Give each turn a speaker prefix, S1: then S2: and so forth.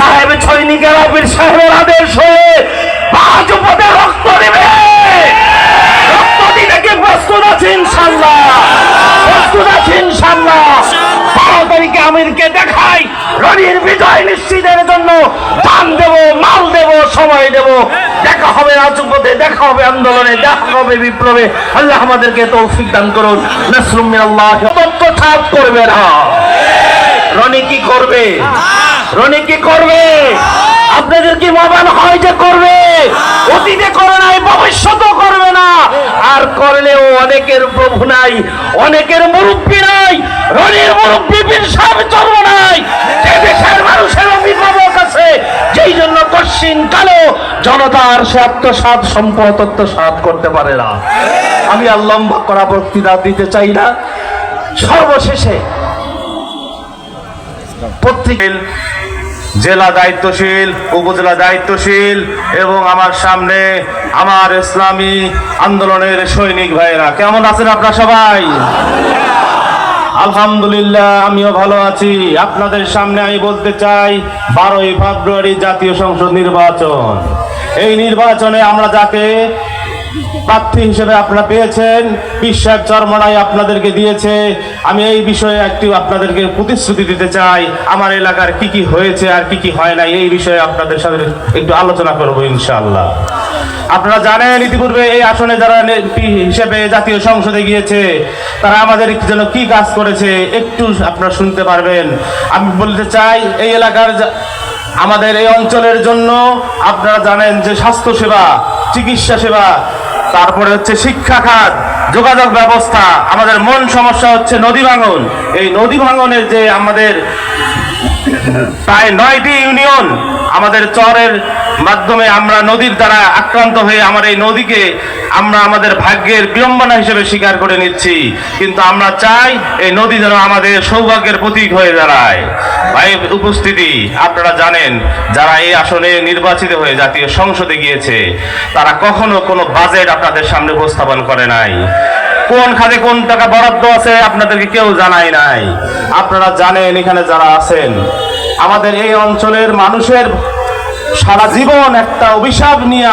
S1: সাহেব সৈনিকেরা বীর সাহেবের আদেশ হয়ে পাঁচ পদে রক্ত দেবে। রক্ত দিতে প্রস্তুত আছে ইনশাল্লাহ প্রস্তুত আছে ইনশাল্লাহ আমিরকে দেখাই। রনির বিজয় নিশ্চিতের জন্য দান দেব, মাল দেব, সময় দেব। দেখা হবে রাজপথে দেখা হবে আন্দোলনে, দেখা হবে বিপ্লবে। আল্লাহ আমাদেরকে তৌফিক দান করুন। নাসরুম তত্ত্ব ছাপ করবে না। রনি কি করবে? রনি কি করবে? আপনাদের কি মোবাইল হয় যে করবে? অতীতে করে নাই, ভবিষ্যতও করবে না। আর করলেও অনেকের প্রভু নাই, অনেকের মুরব্বী নাই, রনির মুরব্বী বীর সাহেব চর্ম নাই। যে দেশের মানুষের অভিভাবক আছে, যেই জন্য কশ্চিন কালো জনতার সে আত্মসাত সম্পদ আত্মসাত করতে পারে না। আমি আর লম্বা করা বক্তৃতা দিতে চাই না। সর্বশেষে প্রত্যেক জেলা দায়িত্বশীল, উপজেলা দায়িত্বশীল এবং আমার সামনে আমার ইসলামী আন্দোলনের সৈনিক ভাইয়েরা। কেমন আছেন আপনারা সবাই? আলহামদুলিল্লাহ, আমিও ভালো আছি। আপনাদের সামনে আমি বলতে চাই, বারোই ফেব্রুয়ারি জাতীয় সংসদ নির্বাচন। এই নির্বাচনে আমরা যাকে প্রার্থী হিসেবে আপনারা পেয়েছেন। বিশ্বাস চরমনাই আপনাদেরকে দিয়েছে। আমি এই বিষয়ে একটু আপনাদেরকে প্রতিশ্রুতি দিতে চাই। আমার এলাকার কি কি হয়েছে আর কি কি হয় না এই বিষয়ে আপনাদের সাথে একটু আলোচনা করব ইনশাআল্লাহ। আপনারা জানেন, ইতিপূর্বে এই আসনে যারা হিসেবে জাতীয় সংসদে গিয়েছে, তারা আমাদের জন্য কি কাজ করেছে একটু আপনারা শুনতে পারবেন। আমি বলতে চাই, এই এলাকার আমাদের এই অঞ্চলের জন্য আপনারা জানেন যে স্বাস্থ্য সেবা চিকিৎসা সেবা তারপরে হচ্ছে শিক্ষা খাত, যোগাযোগ ব্যবস্থা, আমাদের মন সমস্যা হচ্ছে নদী ভাঙন। এই নদী ভাঙনের যে আমাদের প্রায় নয়টি ইউনিয়ন, আমাদের চরের মাধ্যমে আমরা নদীর দ্বারা আক্রান্ত হয়ে আমার এই নদীকে আমরা আমাদের ভাগ্যের বিড়ম্বনা হিসেবে স্বীকার করে নিচ্ছি। কিন্তু আমরা চাই এই নদী যেন আমাদের সৌভাগ্যের প্রতীক হয়ে দাঁড়ায়। ভাই, উপস্থিতি, আপনারা জানেন, যারা এই আসনে নির্বাচিত হয়ে জাতীয় সংসদে গিয়েছে, তারা কখনো কোনো বাজেট আপনাদের সামনে উপস্থাপন করে নাই। কোন খাতে কোন টাকা বরাদ্দ আছে আপনাদেরকে কেউ জানায় নাই। আপনারা জানেন এখানে যারা আছেন, আমাদের এই অঞ্চলের মানুষের সারা জীবন একটা অভিশাপ নিয়ে